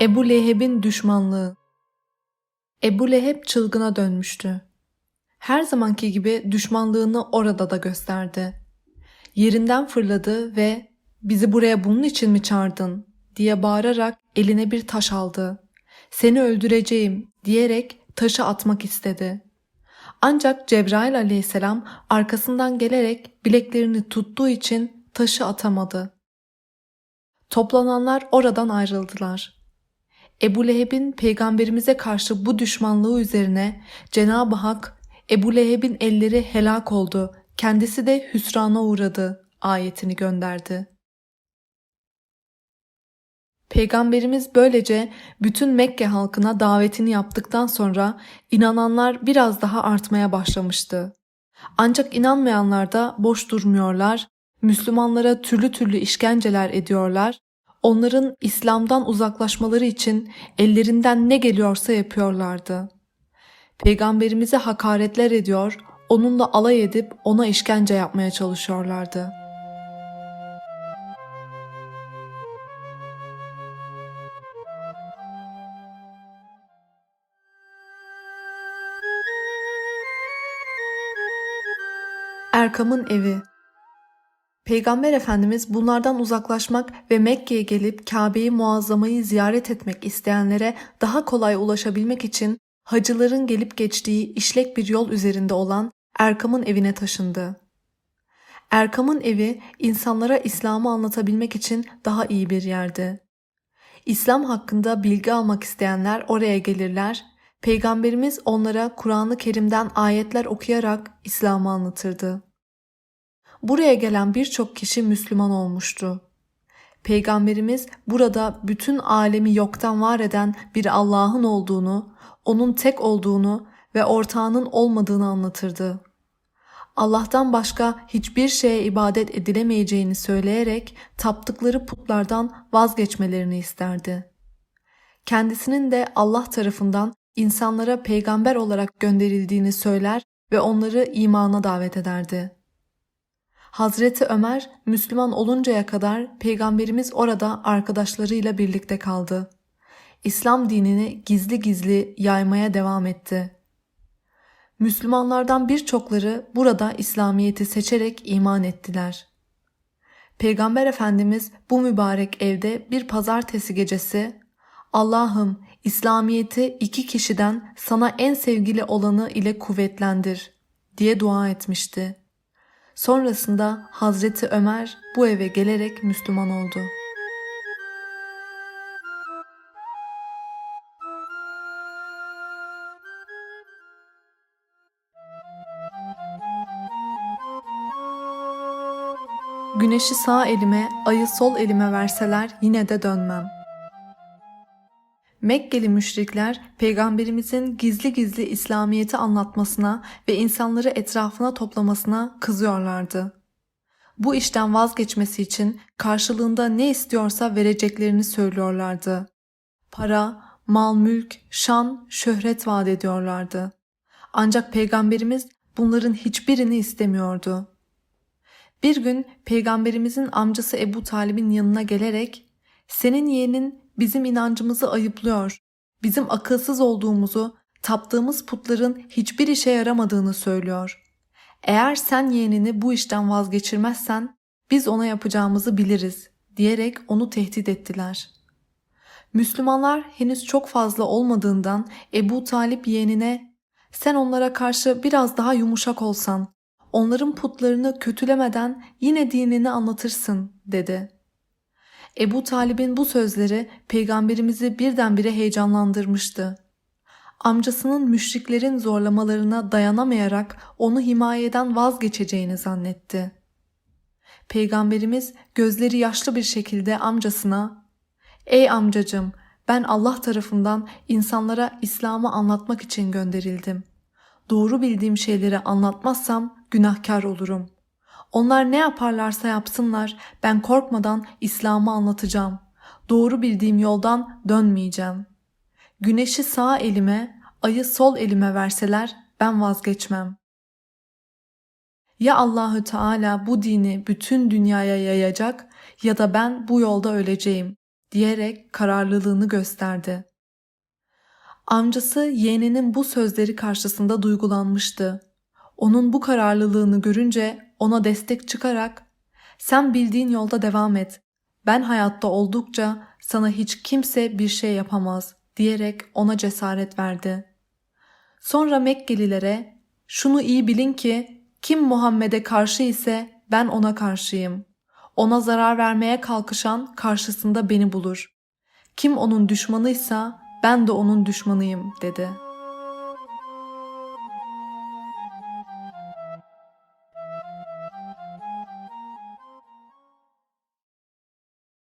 Ebu Leheb'in düşmanlığı Ebu Leheb çılgına dönmüştü. Her zamanki gibi düşmanlığını orada da gösterdi. Yerinden fırladı ve bizi buraya bunun için mi çağırdın diye bağırarak eline bir taş aldı. Seni öldüreceğim diyerek taşı atmak istedi. Ancak Cebrail aleyhisselam arkasından gelerek bileklerini tuttuğu için taşı atamadı. Toplananlar oradan ayrıldılar. Ebu Leheb'in peygamberimize karşı bu düşmanlığı üzerine Cenab-ı Hak Ebu Leheb'in elleri helak oldu, kendisi de hüsrana uğradı ayetini gönderdi. Peygamberimiz böylece bütün Mekke halkına davetini yaptıktan sonra inananlar biraz daha artmaya başlamıştı. Ancak inanmayanlar da boş durmuyorlar, Müslümanlara türlü türlü işkenceler ediyorlar, onların İslam'dan uzaklaşmaları için ellerinden ne geliyorsa yapıyorlardı. Peygamberimize hakaretler ediyor, onunla alay edip ona işkence yapmaya çalışıyorlardı. Erkam'ın evi Peygamber Efendimiz bunlardan uzaklaşmak ve Mekke'ye gelip Kabe'yi muazzamayı ziyaret etmek isteyenlere daha kolay ulaşabilmek için hacıların gelip geçtiği işlek bir yol üzerinde olan Erkam'ın evine taşındı. Erkam'ın evi insanlara İslam'ı anlatabilmek için daha iyi bir yerdi. İslam hakkında bilgi almak isteyenler oraya gelirler, Peygamberimiz onlara Kur'an-ı Kerim'den ayetler okuyarak İslam'ı anlatırdı. Buraya gelen birçok kişi Müslüman olmuştu. Peygamberimiz burada bütün alemi yoktan var eden bir Allah'ın olduğunu, onun tek olduğunu ve ortağının olmadığını anlatırdı. Allah'tan başka hiçbir şeye ibadet edilemeyeceğini söyleyerek taptıkları putlardan vazgeçmelerini isterdi. Kendisinin de Allah tarafından insanlara peygamber olarak gönderildiğini söyler ve onları imana davet ederdi. Hazreti Ömer Müslüman oluncaya kadar peygamberimiz orada arkadaşlarıyla birlikte kaldı. İslam dinini gizli gizli yaymaya devam etti. Müslümanlardan birçokları burada İslamiyet'i seçerek iman ettiler. Peygamber Efendimiz bu mübarek evde bir pazartesi gecesi Allah'ım İslamiyet'i iki kişiden sana en sevgili olanı ile kuvvetlendir diye dua etmişti. Sonrasında Hazreti Ömer bu eve gelerek Müslüman oldu. Güneşi sağ elime, ayı sol elime verseler yine de dönmem. Mekkeli müşrikler peygamberimizin gizli gizli İslamiyet'i anlatmasına ve insanları etrafına toplamasına kızıyorlardı. Bu işten vazgeçmesi için karşılığında ne istiyorsa vereceklerini söylüyorlardı. Para, mal mülk, şan, şöhret vaat ediyorlardı. Ancak peygamberimiz bunların hiçbirini istemiyordu. Bir gün peygamberimizin amcası Ebu Talib'in yanına gelerek senin yeğenin bizim inancımızı ayıplıyor. Bizim akılsız olduğumuzu, taptığımız putların hiçbir işe yaramadığını söylüyor. Eğer sen yeğenini bu işten vazgeçirmezsen biz ona yapacağımızı biliriz diyerek onu tehdit ettiler. Müslümanlar henüz çok fazla olmadığından Ebu Talip yeğenine sen onlara karşı biraz daha yumuşak olsan, onların putlarını kötülemeden yine dinini anlatırsın dedi. Ebu Talib'in bu sözleri peygamberimizi birdenbire heyecanlandırmıştı. Amcasının müşriklerin zorlamalarına dayanamayarak onu himayeden vazgeçeceğini zannetti. Peygamberimiz gözleri yaşlı bir şekilde amcasına ''Ey amcacım ben Allah tarafından insanlara İslam'ı anlatmak için gönderildim. Doğru bildiğim şeyleri anlatmazsam günahkar olurum. Onlar ne yaparlarsa yapsınlar ben korkmadan İslam'ı anlatacağım. Doğru bildiğim yoldan dönmeyeceğim. Güneşi sağ elime, ayı sol elime verseler ben vazgeçmem. Ya Allahü Teala bu dini bütün dünyaya yayacak ya da ben bu yolda öleceğim diyerek kararlılığını gösterdi. Amcası yeğeninin bu sözleri karşısında duygulanmıştı. Onun bu kararlılığını görünce ona destek çıkarak "Sen bildiğin yolda devam et. Ben hayatta oldukça sana hiç kimse bir şey yapamaz." diyerek ona cesaret verdi. Sonra Mekkelilere "Şunu iyi bilin ki kim Muhammed'e karşı ise ben ona karşıyım. Ona zarar vermeye kalkışan karşısında beni bulur. Kim onun düşmanıysa ben de onun düşmanıyım." dedi.